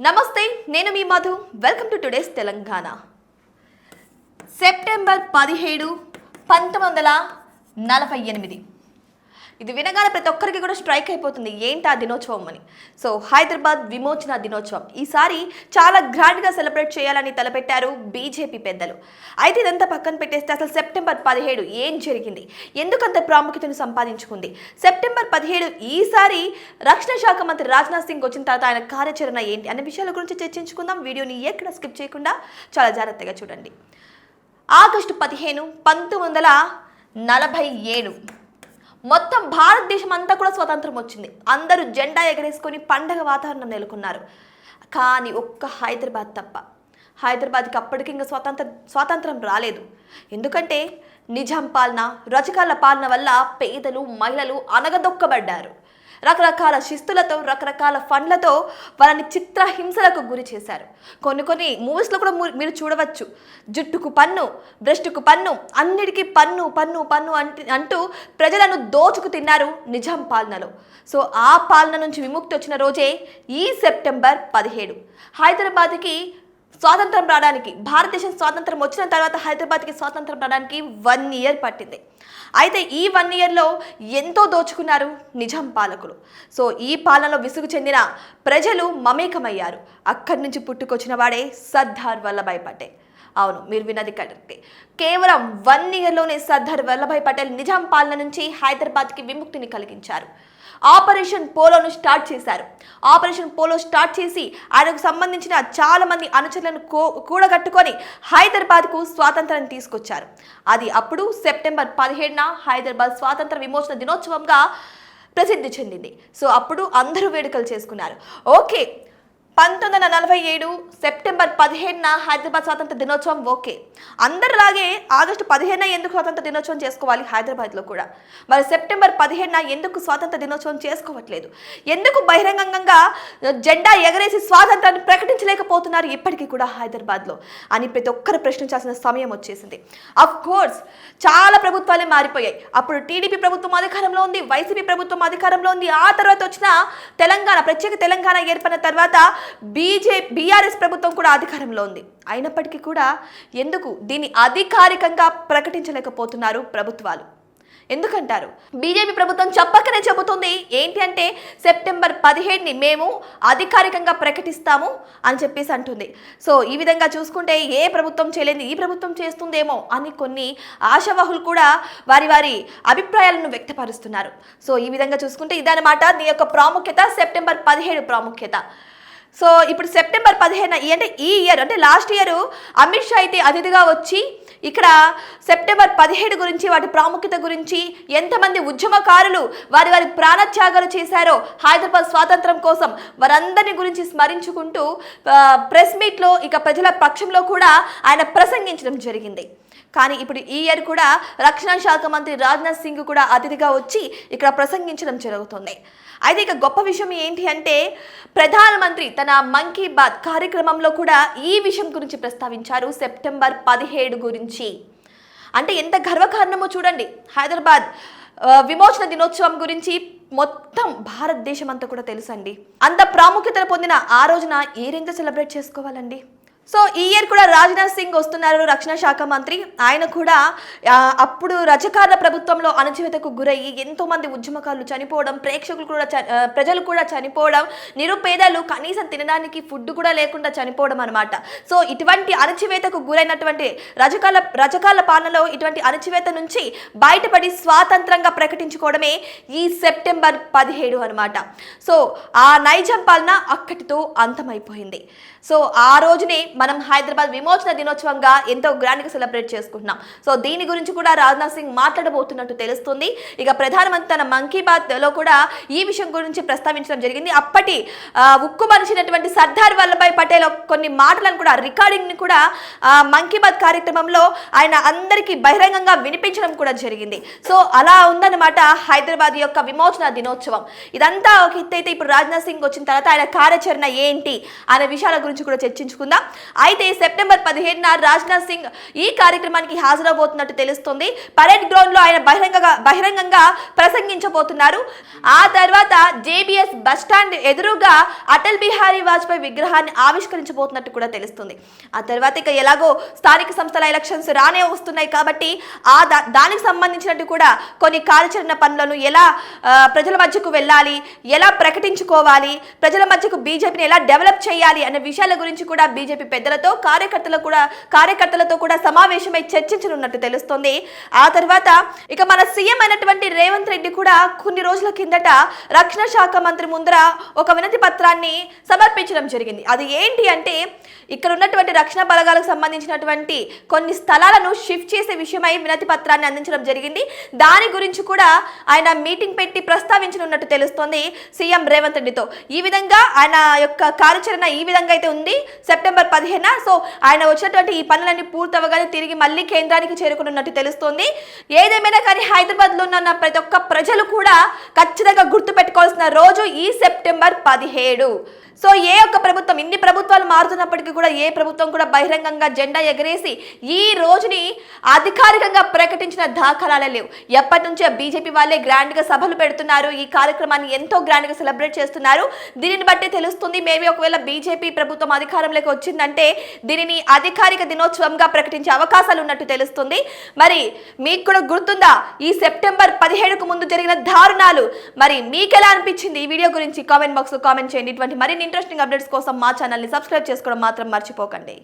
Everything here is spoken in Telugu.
నమస్తే నేను మీ Madhu. Welcome to today's Telangana September పదిహేడు పంతొమ్మిది వందల నలభై ఎనిమిది. ఇది వినగానే ప్రతి ఒక్కరికి కూడా స్ట్రైక్ అయిపోతుంది. ఏంటి ఆ దినోత్సవం అని? సో హైదరాబాద్ విమోచన దినోత్సవం. ఈసారి చాలా గ్రాండ్గా సెలబ్రేట్ చేయాలని తలపెట్టారు బీజేపీ పెద్దలు. అయితే ఇదంతా పక్కన పెట్టేస్తే అసలు సెప్టెంబర్ పదిహేడు ఏం జరిగింది? ఎందుకంత ప్రాముఖ్యతను సంపాదించుకుంది? సెప్టెంబర్ పదిహేడు ఈసారి రక్షణ శాఖ మంత్రి రాజ్నాథ్ సింగ్ వచ్చిన తర్వాత ఆయన కార్యాచరణ ఏంటి అనే విషయాల గురించి చర్చించుకుందాం. వీడియోని ఎక్కడ స్కిప్ చేయకుండా చాలా జాగ్రత్తగా చూడండి. ఆగస్టు పదిహేను పంతొమ్మిది వందల నలభై ఏడు. మొత్తం భారతదేశం అంతా కూడా స్వతంత్రం వచ్చింది. అందరూ జెండా ఎగరేసుకొని పండగ వాతావరణం నెలకొన్నారు. కానీ ఒక్క హైదరాబాద్ తప్ప. హైదరాబాద్కి అప్పటికి ఇంకా స్వతంత్ర స్వాతంత్రం రాలేదు. ఎందుకంటే నిజాం పాలన రజకాల పాలన వల్ల పేదలు మహిళలు అనగదొక్కబడ్డారు. రకరకాల శిస్తులతో రకరకాల ఫండ్లతో వాళ్ళని చిత్రహింసలకు గురి చేశారు. కొన్ని కొన్ని మూవీస్లో కూడా ము- మీరు చూడవచ్చు. జుట్టుకు పన్ను బ్రెస్ట్కు పన్ను అన్నిటికీ పన్ను పన్ను పన్ను అంటి అంటూ ప్రజలను దోచుకు తిన్నారు నిజాం పాలనలో. సో ఆ పాలన నుంచి విముక్తి వచ్చిన రోజే ఈ సెప్టెంబర్ పదిహేడు. హైదరాబాద్కి స్వాతంత్రం రావడానికి భారతదేశం స్వాతంత్రం వచ్చిన తర్వాత హైదరాబాద్కి స్వాతంత్రం రావడానికి వన్ ఇయర్ పట్టింది. అయితే ఈ వన్ ఇయర్లో ఎంతో దోచుకున్నారు నిజాం పాలకులు. సో ఈ పాలనలో విసుగు చెందిన ప్రజలు మమేకమయ్యారు. అక్కడి నుంచి పుట్టుకొచ్చిన వాడే సర్దార్ వల్లభాయ్ పటేల్. అవును మీరు విన్నది కరెక్టే. కేవలం వన్ ఇయర్లోనే సర్దార్ వల్లభాయ్ పటేల్ నిజాం పాలన నుంచి హైదరాబాద్కి విముక్తిని కలిగించారు. ఆపరేషన్ పోలోను స్టార్ట్ చేశారు. ఆపరేషన్ పోలో స్టార్ట్ చేసి ఆయనకు సంబంధించిన చాలా మంది అనుచరులను కో కూడగట్టుకొని హైదరాబాద్కు స్వాతంత్రం తీసుకొచ్చారు. అది అప్పుడు సెప్టెంబర్ పదిహేడున హైదరాబాద్ స్వాతంత్ర విమోచన దినోత్సవంగా ప్రసిద్ధి చెందింది. సో అప్పుడు అందరూ వేడుకలు చేసుకున్నారు. ఓకే పంతొమ్మిది వందల నలభై ఏడు సెప్టెంబర్ పదిహేనున హైదరాబాద్ స్వాతంత్ర దినోత్సవం ఓకే. అందరిలాగే ఆగస్టు పదిహేనున ఎందుకు స్వాతంత్ర దినోత్సవం చేసుకోవాలి హైదరాబాద్లో కూడా? మరి సెప్టెంబర్ పదిహేనున ఎందుకు స్వాతంత్ర దినోత్సవం చేసుకోవట్లేదు? ఎందుకు బహిరంగంగా జెండా ఎగరేసి స్వాతంత్రాన్ని ప్రకటించలేకపోతున్నారు ఇప్పటికీ కూడా హైదరాబాద్లో? అని ప్రతి ఒక్కరు ప్రశ్నించాల్సిన సమయం వచ్చేసింది. అఫ్ కోర్స్ చాలా ప్రభుత్వాలే మారిపోయాయి. అప్పుడు టీడీపీ ప్రభుత్వం అధికారంలో ఉంది వైసీపీ ప్రభుత్వం అధికారంలో ఉంది. ఆ తర్వాత వచ్చిన తెలంగాణ ప్రత్యేక తెలంగాణ ఏర్పడిన తర్వాత బీజే బీఆర్ఎస్ ప్రభుత్వం కూడా అధికారంలో ఉంది. అయినప్పటికీ కూడా ఎందుకు దీన్ని అధికారికంగా ప్రకటించలేకపోతున్నారు ప్రభుత్వాలు? ఎందుకంటారు? బీజేపీ ప్రభుత్వం చెప్పకనే చెబుతుంది. ఏంటి అంటే సెప్టెంబర్ పదిహేడుని మేము అధికారికంగా ప్రకటిస్తాము అని చెప్పేసి అంటుంది. సో ఈ విధంగా చూసుకుంటే ఏ ప్రభుత్వం చేయలేదు ఈ ప్రభుత్వం చేస్తుందేమో అని కొన్ని ఆశావాహులు కూడా వారి వారి అభిప్రాయాలను వ్యక్తపరుస్తున్నారు. సో ఈ విధంగా చూసుకుంటే ఇదనమాట దీని యొక్క ప్రాముఖ్యత సెప్టెంబర్ పదిహేడు ప్రాముఖ్యత. సో ఇప్పుడు సెప్టెంబర్ పదిహేను ఈ అంటే ఈ ఇయర్ అంటే లాస్ట్ ఇయర్ అమిత్ షా అయితే అతిథిగా వచ్చి ఇక్కడ సెప్టెంబర్ పదిహేడు గురించి వాటి ప్రాముఖ్యత గురించి ఎంతమంది ఉద్యమకారులు వారి వారి ప్రాణత్యాగాలు చేశారో హైదరాబాద్ స్వాతంత్రం కోసం వారందరిని గురించి స్మరించుకుంటూ ప్రెస్ మీట్లో ఇక ప్రజల పక్షంలో కూడా ఆయన ప్రసంగించడం జరిగింది. కానీ ఇప్పుడు ఈ ఇయర్ కూడా రక్షణ శాఖ మంత్రి రాజ్నాథ్ సింగ్ కూడా అతిథిగా వచ్చి ఇక్కడ ప్రసంగించడం జరుగుతుంది. అయితే ఇక గొప్ప విషయం ఏంటి అంటే ప్రధానమంత్రి తన మన్ కీ బాత్ కార్యక్రమంలో కూడా ఈ విషయం గురించి ప్రస్తావించారు సెప్టెంబర్ పదిహేడు గురించి. అంటే ఎంత గర్వకారణమో చూడండి. హైదరాబాద్ విమోచన దినోత్సవం గురించి మొత్తం భారతదేశం అంతా కూడా తెలుసండి. అంత ప్రాముఖ్యత పొందిన ఆ రోజున ఏ రేంజ్ సెలబ్రేట్ చేసుకోవాలండి? సో ఈ ఇయర్ కూడా రాజ్నాథ్ సింగ్ వస్తున్నారు రక్షణ శాఖ మంత్రి. ఆయన కూడా అప్పుడు రజకార్ల ప్రభుత్వంలో అణచివేతకు గురయ్యి ఎంతో మంది ఉద్యమకారులు చనిపోవడం ప్రేక్షకులు కూడా చ- ప్రజలు కూడా చనిపోవడం నిరుపేదలు కనీసం తినడానికి ఫుడ్ కూడా లేకుండా చనిపోవడం అనమాట సో ఇటువంటి అణచివేతకు గురైనటువంటి రజకాల రజకాల పాలనలో ఇటువంటి అణచివేత నుంచి బయటపడి స్వాతంత్రంగా ప్రకటించుకోవడమే ఈ సెప్టెంబర్ పదిహేడు అనమాట సో ఆ నైజం పాలన అక్కడితో అంతమైపోయింది. సో ఆ రోజునే మనం హైదరాబాద్ విమోచన దినోత్సవంగా ఎంతో గ్రాండ్గా సెలబ్రేట్ చేసుకుంటున్నాం. సో దీని గురించి కూడా రాజ్నాథ్ సింగ్ మాట్లాడబోతున్నట్టు తెలుస్తుంది. ఇక ప్రధానమంత్రి తన మన్ కీ బాత్లో కూడా ఈ విషయం గురించి ప్రస్తావించడం జరిగింది. అప్పటి ఉక్కు మనిషినటువంటి సర్దార్ వల్లభాయ్ పటేల్ కొన్ని మాటలను కూడా రికార్డింగ్ని కూడా మన్ కీ బాత్ కార్యక్రమంలో ఆయన అందరికీ బహిరంగంగా వినిపించడం కూడా జరిగింది. సో అలా ఉందన్నమాట హైదరాబాద్ యొక్క విమోచన దినోత్సవం. ఇదంతా ఒక ఎత్తైతే అయితే ఇప్పుడు రాజ్నాథ్ సింగ్ వచ్చిన తర్వాత ఆయన కార్యాచరణ ఏంటి అనే విషయాల గురించి కూడా చర్చించుకుందాం. అయితే సెప్టెంబర్ పదిహేడున రాజ్నాథ్ సింగ్ ఈ కార్యక్రమానికి హాజరవబోతున్నట్టు తెలుస్తుంది. పరేడ్ గ్రౌండ్లో ఆయన బహిరంగంగా బహిరంగంగా ప్రసంగించబోతున్నారు. ఆ తర్వాత జేబీఎస్ బస్టాండ్ ఎదురుగా అటల్ బిహారీ వాజ్పేయి విగ్రహాన్ని ఆవిష్కరించబోతున్నట్టు కూడా తెలుస్తుంది. ఆ తర్వాత ఇక ఎలాగో స్థానిక సంస్థల ఎలక్షన్స్ రానే వస్తున్నాయి కాబట్టి ఆ దా- దానికి సంబంధించినట్టు కూడా కొన్ని కార్యాచరణ పనులను ఎలా ప్రజల మధ్యకు వెళ్ళాలి ఎలా ప్రకటించుకోవాలి ప్రజల మధ్యకు బీజేపీని ఎలా డెవలప్ చేయాలి అనే విషయాల గురించి కూడా బీజేపీ పెద్దలతో కార్యకర్తలు కూడా కార్యకర్తలతో కూడా సమావేశమై చర్చించనున్నట్టు తెలుస్తోంది. ఆ తర్వాత ఇక మన సీఎం అయినటువంటి రేవంత్ రెడ్డి కూడా కొన్ని రోజుల కిందట రక్షణ శాఖ మంత్రి ముందర ఒక వినతి పత్రాన్ని సమర్పించడం జరిగింది. అది ఏంటి అంటే ఇక్కడ ఉన్నటువంటి రక్షణ బలగాలకు సంబంధించినటువంటి కొన్ని స్థలాలను షిఫ్ట్ చేసే విషయమై వినతి పత్రాన్ని అందించడం జరిగింది. దాని గురించి కూడా ఆయన మీటింగ్ పెట్టి ప్రస్తావించనున్నట్టు తెలుస్తోంది సీఎం రేవంత్ రెడ్డితో. ఈ విధంగా ఆయన యొక్క కార్యాచరణ ఈ విధంగా అయితే ఉంది. సెప్టెంబర్ పదిహేన? సో ఆయన వచ్చినటువంటి ఈ పనులన్నీ పూర్తవగానే తిరిగి మళ్ళీ కేంద్రానికి చేరుకున్నట్టు తెలుస్తోంది. ఏదేమైనా కానీ హైదరాబాద్లో ఉన్న ప్రతి ఒక్క ప్రజలు కూడా ఖచ్చితంగా గుర్తు పెట్టుకోవాల్సిన రోజు ఈ సెప్టెంబర్ పదిహేడు. సో ఏ ఒక్క ప్రభుత్వం ఇన్ని ప్రభుత్వాలు మారుతున్నప్పటికీ కూడా ఏ ప్రభుత్వం కూడా బహిరంగంగా జెండా ఎగరేసి ఈ రోజుని అధికారికంగా ప్రకటించిన దాఖలాలే లేవు. ఎప్పటి నుంచో బీజేపీ వాళ్ళే గ్రాండ్గా సభలు పెడుతున్నారు ఈ కార్యక్రమాన్ని ఎంతో గ్రాండ్గా సెలబ్రేట్ చేస్తున్నారు. దీనిని బట్టి తెలుస్తుంది మేబీ ఒకవేళ బీజేపీ ప్రభుత్వం అధికారంలోకి వచ్చిందంటే దీనిని అధికారిక దినోత్సవంగా ప్రకటించే అవకాశాలు ఉన్నట్టు తెలుస్తుంది. మరి మీకు కూడా గుర్తుందా ఈ సెప్టెంబర్ పదిహేడుకు ముందు జరిగిన దారుణాలు? మరి మీకు ఎలా అనిపించింది ఈ వీడియో గురించి కామెంట్ బాక్స్లో కామెంట్ చేయండి. ఇటువంటి మరిన్ని ఇంట్రెస్టింగ్ అప్డేట్స్ కోసం మా ఛానల్ని సబ్స్క్రైబ్ చేసుకోవడం మాత్రం మర్చిపోకండి.